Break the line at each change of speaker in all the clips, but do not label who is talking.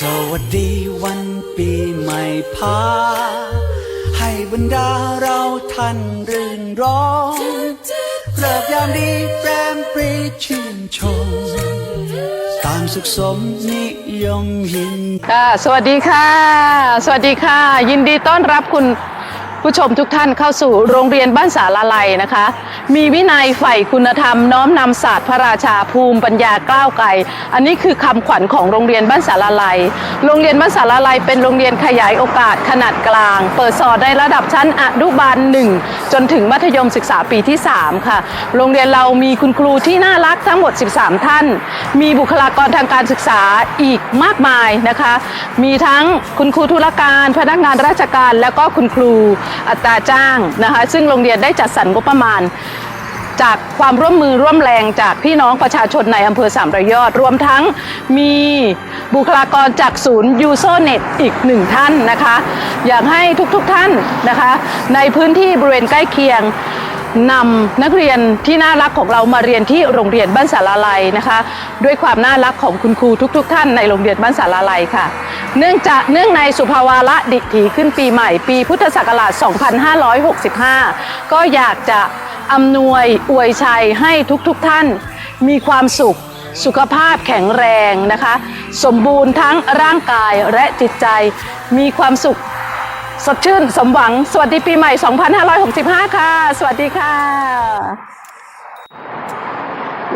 สวัสดีวันปีใหม่พา ให้บรรดาเราท่านรื่นร้องเลิกยามดีแปรมปรีชื่นชม ตามสุขสมนิยมยิน
ค่ะ สวัสดีค่ะ สวัสดีค่ะ ยินดีต้อนรับคุณ ผู้ชมทุกท่านเข้าสู่โรงเรียนบ้านสาลาลัยนะคะ มีวินัยใฝ่คุณธรรมน้อมนำศาสตร์พระราชาภูมิปัญญากล้าวไกล อันนี้คือคำขวัญของโรงเรียนบ้านสาลาลัย โรงเรียนบ้านสาลาลัยเป็นโรงเรียนขยายโอกาสขนาดกลาง เปิดสอนในระดับชั้นอนุบาลหนึ่งจนถึงมัธยมศึกษาปีที่ 3 ค่ะ โรงเรียนเรามีคุณครูที่น่ารักทั้งหมด 13 ท่าน มีบุคลากรทางการศึกษาอีกมากมายนะคะ มีทั้งคุณครูธุรการ พนักงานราชการแล้วก็คุณครูอัตราจ้างนะคะ ซึ่งโรงเรียนได้จัดสรรงบประมาณ จากความร่วมมือร่วมแรงจากพี่น้องประชาชนในอำเภอสามระยอด รวมทั้งมีบุคลากรจากศูนย์ยูโซเน็ตอีกหนึ่งท่านนะคะ อยากให้ทุกๆทท่านนะคะ ในพื้นที่บริเวณใกล้เคียง นำนักเรียนที่น่ารักของเรามาเรียนที่โรงเรียนบ้านสาราลัยนะคะ ด้วยความน่ารักของคุณครูทุก ๆ ท่านในโรงเรียนบ้านสาราลัยค่ะ เนื่องจากเนื่องในสุภาวาระดิถีขึ้นปีใหม่ ปีพุทธศักราช 2565 ก็อยากจะอำนวยอวยชัยให้ทุกๆทท่าน มีความสุขสุขภาพแข็งแรงนะคะ สมบูรณ์ทั้งร่างกายและจิตใจ มีความสุข สดชื่นสมหวัง สวัสดีปีใหม่ 2565 ค่ะ สวัสดีค่ะ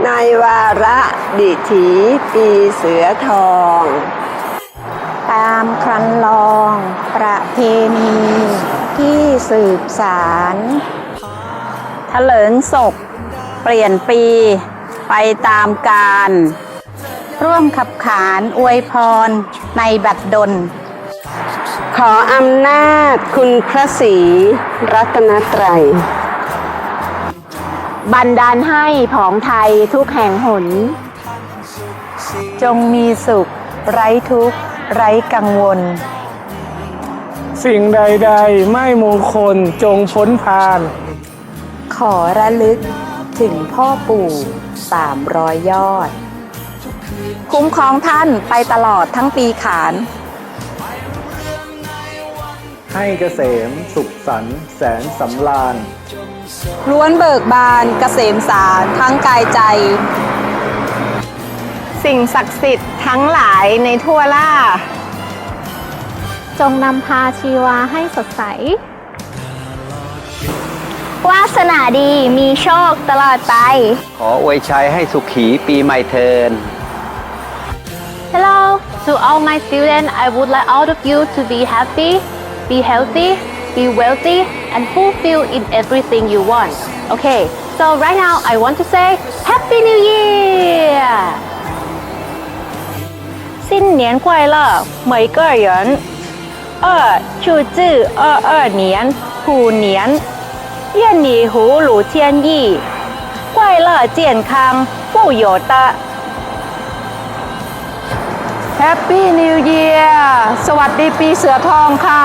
ในวาระดิถีปีเสือทอง
ตามครันลองประเพณีที่สืบสารเถลิงศก เปลี่ยนปี ไปตามกาลร่วมขับขานอวยพรในบัดดล
ขออำนาจคุณพระศรีรัตนตรัย
บันดาลให้ผองไทยทุกแห่งหน จงมีสุข ไร้ทุกข์ ไร้กังวล
สิ่งใดๆ ไม่มงคลจงพ้นพาน
ขอระลึกถึงพ่อปู่สามร้อยยอด คุ้มครองท่านไปตลอดทั้งปีขาน
ให้เกษมสุขสันต์แสนสำราญ
ล้วนเบิกบานเกษมสารทั้งกายใจ สิ่งศักดิ์สิทธิ์ทั้งหลายในทั่วล่า
จงนำพาชีวาให้สดใส วาสนาดีมีโชคตลอดไป
ขออวยชัยให้สุขีปีใหม่เทิน
Hello to all my students I would like all of you to be happy be healthy be wealthy and fulfill in everything you want okay so right now I want to say Happy New Year
新年快乐，每个人。二数字二二年虎年，愿你福如千亿，快乐健康富有的。
Happy New Year สวัสดีปีเสือทองค่ะ